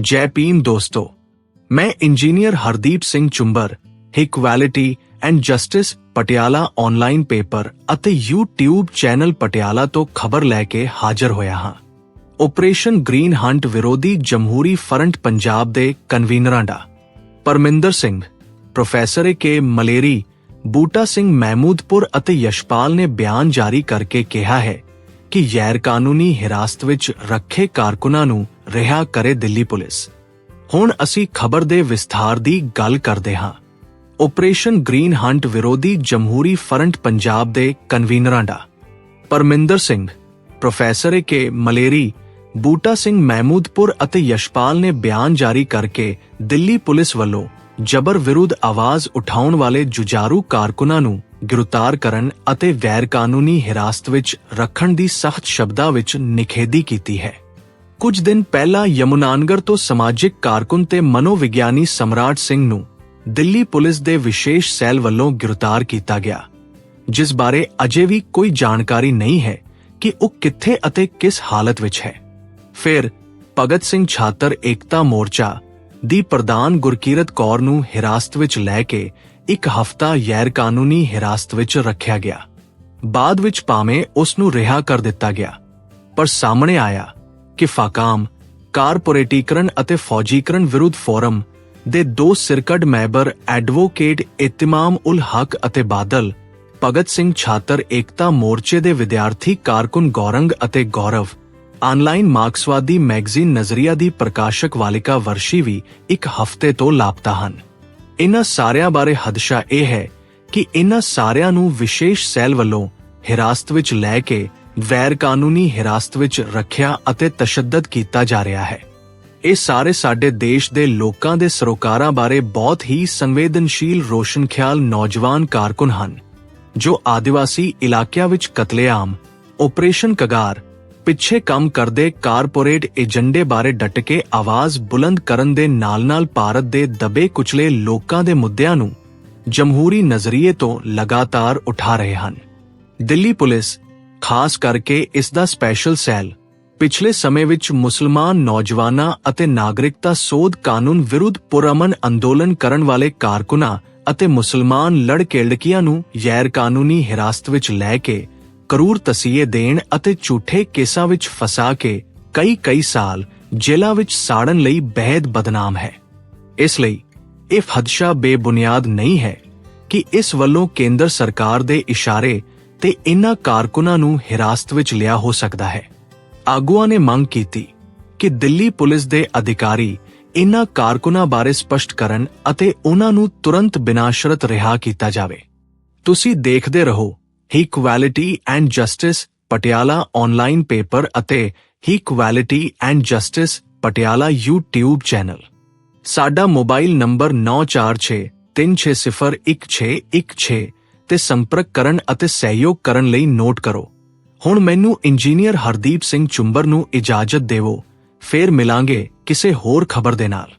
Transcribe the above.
ਜੈ ਭੀਮ ਦੋਸਤੋ, ਮੈਂ engineer Hardeep Singh Chumber equality and justice Patiala online paper ਅਤੇ YouTube ਚੈਨਲ ਪਟਿਆਲਾ ਤੋਂ ਖਬਰ ਲੈ ਕੇ ਹਾਜ਼ਰ ਹੋਇਆ ਹਾਂ। ਆਪਰੇਸ਼ਨ ਗ੍ਰੀਨ ਹੰਟ ਵਿਰੋਧੀ ਜਮਹੂਰੀ ਫਰੰਟ ਪੰਜਾਬ ਦੇ ਕਨਵੀਨਰਾਂ ਦਾ। ਪਰਮਿੰਦਰ ਸਿੰਘ, ਪ੍ਰੋਫੈਸਰ ਕੇ ਮਲੇਰੀ, ਬੂਟਾ ਸਿੰਘ ਮਹਿਮੂਦਪੁਰ ਅਤੇ ਯਸ਼ਪਾਲ ਨੇ ਬਿਆਨ ਜਾਰੀ ਕਰਕੇ ਕਿਹਾ ਹੈ ਕਿ ਗੈਰ ਕਾਨੂੰਨੀ ਹਿਰਾਸਤ ਵਿੱਚ ਰੱਖੇ ਕਾਰਕੁਨਾਂ ਨੂੰ ਰਿਹਾ ਕਰੇ ਦਿੱਲੀ ਪੁਲਿਸ। ਹੁਣ ਅਸੀਂ ਖਬਰ ਦੇ ਵਿਸਥਾਰ ਦੀ ਗੱਲ ਕਰਦੇ ਹਾਂ। ਆਪਰੇਸ਼ਨ ਗ੍ਰੀਨ ਹੰਟ ਵਿਰੋਧੀ ਜਮਹੂਰੀ ਫਰੰਟ ਪੰਜਾਬ ਦੇ ਕਨਵੀਨਰਾਂ ਦਾ। ਪਰਮਿੰਦਰ ਸਿੰਘ, ਪ੍ਰੋਫੈਸਰ ਕੇ ਮਲੇਰੀ, ਬੂਟਾ ਸਿੰਘ ਮਹਿਮੂਦਪੁਰ ਅਤੇ ਯਸ਼ਪਾਲ ਨੇ ਬਿਆਨ ਜਾਰੀ ਕਰਕੇ ਦਿੱਲੀ ਪੁਲਿਸ ਵੱਲੋਂ ਜਬਰ ਵਿਰੁੱਧ ਆਵਾਜ਼ ਉਠਾਉਣ ਵਾਲੇ ਜੁਝਾਰੂ ਕਾਰਕੁਨਾਂ ਨੂੰ ਗ੍ਰਿਫਤਾਰ ਕਰਨ ਅਤੇ ਗੈਰ ਕਾਨੂੰਨੀ ਹਿਰਾਸਤ ਵਿੱਚ ਰੱਖਣ ਦੀ ਸਖਤ ਸ਼ਬਦਾਂ ਵਿੱਚ ਨਿਖੇਧੀ ਕੀਤੀ ਹੈ। ਕੁਝ ਦਿਨ ਪਹਿਲਾਂ ਯਮੁਨਾਨਗਰ ਤੋਂ ਸਮਾਜਿਕ ਕਾਰਕੁਨ ਤੇ ਮਨੋਵਿਗਿਆਨੀ ਸਮਰਾਟ ਸਿੰਘ ਨੂੰ ਦਿੱਲੀ ਪੁਲਿਸ ਦੇ ਵਿਸ਼ੇਸ਼ ਸੈੱਲ ਵੱਲੋਂ ਗ੍ਰਿਫਤਾਰ ਕੀਤਾ ਗਿਆ, ਜਿਸ ਬਾਰੇ ਅਜੇ ਵੀ ਕੋਈ ਜਾਣਕਾਰੀ ਨਹੀਂ ਹੈ ਕਿ ਉਹ ਕਿੱਥੇ ਅਤੇ ਕਿਸ ਹਾਲਤ ਵਿੱਚ ਹੈ। ਫਿਰ ਭਗਤ ਸਿੰਘ ਛਾਤਰ ਏਕਤਾ ਮੋਰਚਾ ਦੀ ਪ੍ਰਧਾਨ ਗੁਰਕੀਰਤ ਕੌਰ ਨੂੰ ਹਿਰਾਸਤ ਵਿੱਚ ਲੈ ਕੇ ਇੱਕ ਹਫ਼ਤਾ ਗੈਰਕਾਨੂੰਨੀ ਹਿਰਾਸਤ ਵਿੱਚ ਰੱਖਿਆ ਗਿਆ। ਬਾਅਦ ਵਿੱਚ ਭਾਵੇਂ ਉਸ ਨੂੰ ਰਿਹਾ ਕਰ ਦਿੱਤਾ ਗਿਆ। ਪਰ ਸਾਹਮਣੇ ਆਇਆ ਕਿ ਫਾਕਾਮ, ਕਾਰਪੋਰੇਟੀਕਰਨ ਅਤੇ ਫੌਜੀਕਰਨ ਵਿਰੁੱਧ ਫੋਰਮ ਦੇ ਦੋ ਸਿਰਕਟ ਮੈਂਬਰ ਐਡਵੋਕੇਟ ਇਤਮਾਮ ਉਲ ਹਕ ਅਤੇ ਬਾਦਲ, ਭਗਤ ਸਿੰਘ ਛਾਤਰ ਏਕਤਾ ਮੋਰਚੇ ਦੇ ਵਿਦਿਆਰਥੀ ਕਾਰਕੁਨ ਗੌਰੰਗ ਅਤੇ ਗੌਰਵ, ਆਨਲਾਈਨ ਮਾਰਕਸਵਾਦੀ ਮੈਗਜ਼ੀਨ ਨਜ਼ਰੀਆ ਦੀ ਪ੍ਰਕਾਸ਼ਕ ਵਾਲਿਕਾ ਵਰਸ਼ੀ ਵੀ ਇੱਕ ਹਫ਼ਤੇ ਤੋਂ ਲਾਪਤਾ ਹਨ। ਇਹਨਾਂ ਸਾਰਿਆਂ ਬਾਰੇ ਹਦਸ਼ਾ ਇਹ ਹੈ ਕਿ ਇਹਨਾਂ ਸਾਰਿਆਂ ਨੂੰ ਵਿਸ਼ੇਸ਼ ਸੈੱਲ ਵੱਲੋਂ ਹਿਰਾਸਤ ਵਿੱਚ ਲੈ ਕੇ ਗੈਰ ਕਾਨੂੰਨੀ ਹਿਰਾਸਤ ਵਿੱਚ ਰੱਖਿਆ ਅਤੇ ਤਸ਼ੱਦਦ ਕੀਤਾ ਜਾ ਰਿਹਾ ਹੈ। ਇਹ ਸਾਰੇ ਸਾਡੇ ਦੇਸ਼ ਦੇ ਲੋਕਾਂ ਦੇ ਸਰੋਕਾਰਾਂ ਬਾਰੇ ਬਹੁਤ ਹੀ ਸੰਵੇਦਨਸ਼ੀਲ ਰੋਸ਼ਨ ਖਿਆਲ ਨੌਜਵਾਨ ਕਾਰਕੁਨ ਹਨ, ਜੋ ਆਦੀਵਾਸੀ ਇਲਾਕਿਆਂ ਵਿੱਚ ਕਤਲੇਆਮ ਆਪਰੇਸ਼ਨ ਕਗਾਰ ਪਿੱਛੇ ਕੰਮ ਕਰਦੇ ਕਾਰਪੋਰੇਟ ਏਜੰਡੇ ਬਾਰੇ ਡਟ ਕੇ ਆਵਾਜ਼ ਬੁਲੰਦ ਕਰਨ ਦੇ ਨਾਲ-ਨਾਲ ਭਾਰਤ ਦੇ ਦਬੇ ਕੁਚਲੇ ਲੋਕਾਂ ਦੇ ਮੁੱਦਿਆਂ ਨੂੰ ਜਮਹੂਰੀ ਨਜ਼ਰੀਏ ਤੋਂ ਲਗਾਤਾਰ ਉਠਾ ਰਹੇ ਹਨ। ਦਿੱਲੀ ਪੁਲਿਸ, ਖਾਸ ਕਰਕੇ ਇਸ ਦਾ ਸਪੈਸ਼ਲ ਸੈੱਲ, ਪਿਛਲੇ ਸਮੇਂ ਵਿੱਚ ਮੁਸਲਮਾਨ ਨੌਜਵਾਨਾਂ ਅਤੇ ਨਾਗਰਿਕਤਾ ਸੋਧ ਕਾਨੂੰਨ ਵਿਰੁੱਧ ਪੁਰਅਮਨ ਅੰਦੋਲਨ ਕਰਨ ਵਾਲੇ ਕਾਰਕੁਨਾਂ ਅਤੇ ਮੁਸਲਮਾਨ ਲੜਕੇ-ਲੜਕੀਆਂ ਨੂੰ ਗੈਰ ਕਾਨੂੰਨੀ ਹਿਰਾਸਤ ਵਿੱਚ ਲੈ ਕੇ ਕਰੂਰ ਤਸੀਹੇ ਦੇਣ ਅਤੇ ਝੂਠੇ ਕੇਸਾਂ ਵਿੱਚ ਫਸਾ ਕੇ ਕਈ-ਕਈ ਸਾਲ ਜੇਲ੍ਹਾਂ ਵਿੱਚ ਸਾੜਨ ਲਈ ਬੇਹਦ ਬਦਨਾਮ ਹੈ। ਇਸ ਲਈ ਇਹ ਹਦਸ਼ਾ ਬੇਬੁਨਿਆਦ ਨਹੀਂ ਹੈ ਕਿ ਇਸ ਵੱਲੋਂ ਕੇਂਦਰ ਸਰਕਾਰ ਦੇ ਇਸ਼ਾਰੇ ਤੇ ਇਨ੍ਹਾਂ ਕਾਰਕੁਨਾਂ ਨੂੰ ਹਿਰਾਸਤ ਵਿੱਚ ਲਿਆ ਹੋ ਸਕਦਾ ਹੈ। ਆਗੂਆਂ ਨੇ ਮੰਗ ਕੀਤੀ ਕਿ ਦਿੱਲੀ ਪੁਲਿਸ ਦੇ ਅਧਿਕਾਰੀ ਇਨ੍ਹਾਂ ਕਾਰਕੁਨਾਂ ਬਾਰੇ ਸਪਸ਼ਟ ਕਰਨ ਅਤੇ ਉਹਨਾਂ ਨੂੰ ਤੁਰੰਤ ਬਿਨਾਂ ਸ਼ਰਤ ਰਿਹਾ ਕੀਤਾ ਜਾਵੇ। ਤੁਸੀਂ ਦੇਖਦੇ ਰਹੋ ਹੀ equality and justice Patiala online paper ਅਤੇ ਹੀ equality and justice Patiala YouTube channel ਸਾਡਾ ਮੋਬਾਈਲ ਨੰਬਰ 9463601616 ਤੇ ਸੰਪਰਕ ਕਰਨ ਅਤੇ ਸਹਿਯੋਗ ਕਰਨ ਲਈ ਨੋਟ ਕਰੋ। ਹੁਣ ਮੈਨੂੰ ਇੰਜੀਨੀਅਰ ਹਰਦੀਪ ਸਿੰਘ ਚੁੰਬਰ ਨੂੰ ਇਜਾਜ਼ਤ ਦੇਵੋ। ਫੇਰ ਮਿਲਾਂਗੇ ਕਿਸੇ ਹੋਰ ਖਬਰ ਦੇ ਨਾਲ।